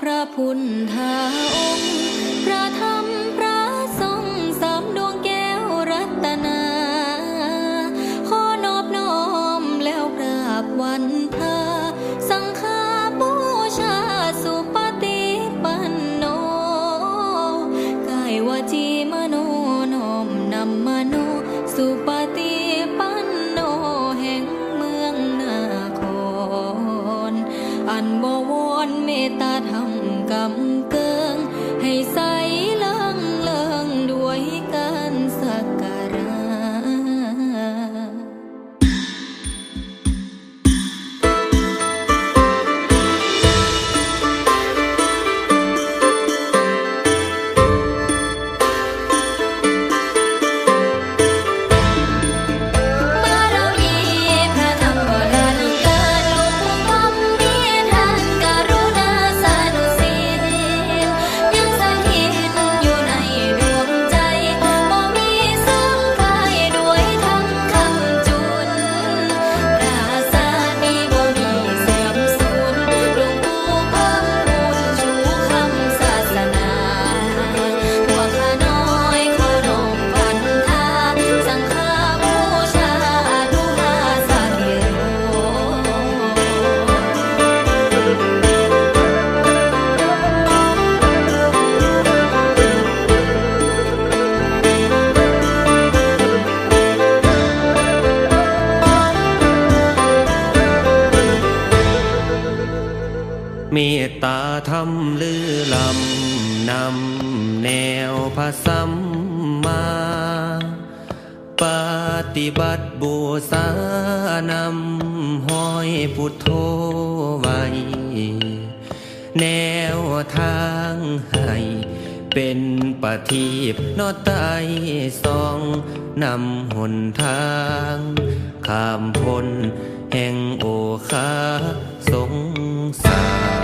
พระพุทธองค์ พระธรรมพระสงฆ์สามดวงแก้วรัตนา ขอนอบน้อมแล้วกราบวันพาสังฆาบูชาสุปฏิปันโนกายวจีมโนน้อมนำมโนสุปฏิปันโนแห่งเมืองนาครอันบวรเมตตาธรรม ก เมตตาธรรมลือลำนำแนวพระสัมมา ปฏิบัติบูสานำห้อยพุทโธไว้ แนวทางให้เป็นปฏิบนอไตสองนำหนทางข้ามพ้นแห่งโอคาสงสาร